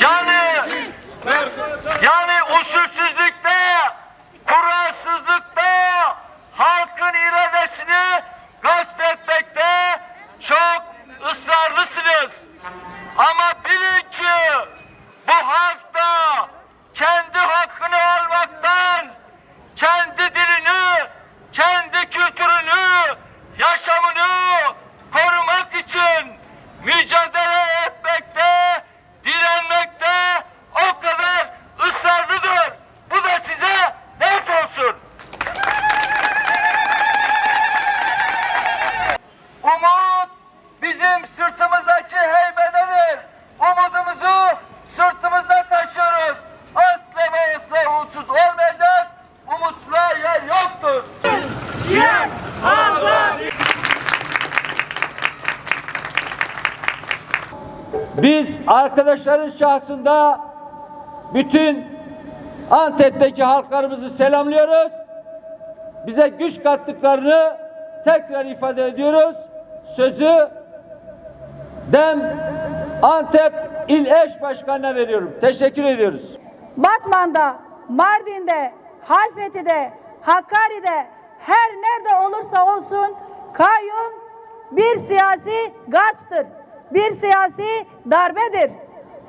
Yani yani usulsüzlükte, Biz arkadaşların şahsında bütün Antep'teki halklarımızı selamlıyoruz. Bize güç kattıklarını tekrar ifade ediyoruz. Sözü Dem Antep İl Eş Başkanı'na veriyorum. Teşekkür ediyoruz. Batman'da, Mardin'de, Halfeti'de, Hakkari'de her nerede olursa olsun kayyum bir siyasi gaçtır. Bir siyasi darbedir.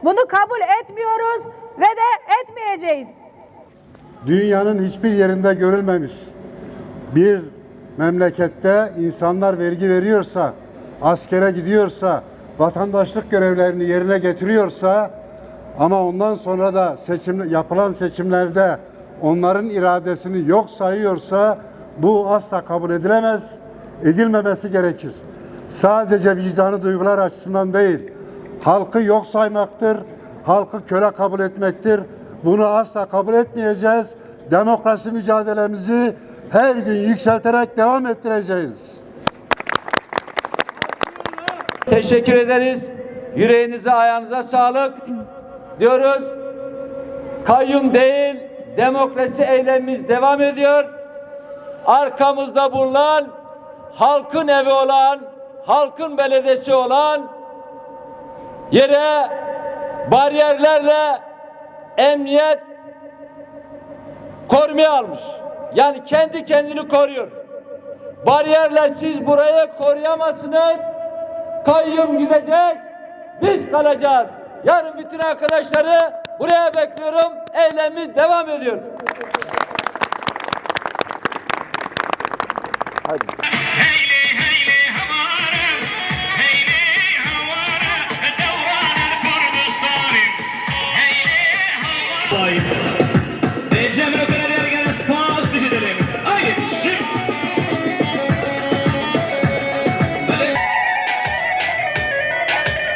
Bunu kabul etmiyoruz ve de etmeyeceğiz. dünyanın hiçbir yerinde görülmemiş bir memlekette insanlar vergi veriyorsa, askere gidiyorsa, vatandaşlık görevlerini yerine getiriyorsa ama ondan sonra da seçim yapılan seçimlerde onların iradesini yok sayıyorsa bu asla kabul edilemez, edilmemesi gerekir. Sadece vicdanı duygular açısından değil, halkı yok saymaktır, halkı köle kabul etmektir. Bunu asla kabul etmeyeceğiz. Demokrasi mücadelemizi her gün yükselterek devam ettireceğiz. Teşekkür ederiz. Yüreğinize, ayağınıza sağlık diyoruz. Kayyum değil, demokrasi eylemimiz devam ediyor. Arkamızda bulunan, halkın evi olan, halkın belediyesi olan yere bariyerlerle emniyet korumaya almış. Yani kendi kendini koruyor. Bariyerler siz burayı koruyamazsınız. Kayyum gidecek. Biz kalacağız. Yarın bütün arkadaşları buraya bekliyorum. Eylemimiz devam ediyor. Hadi. Hey! by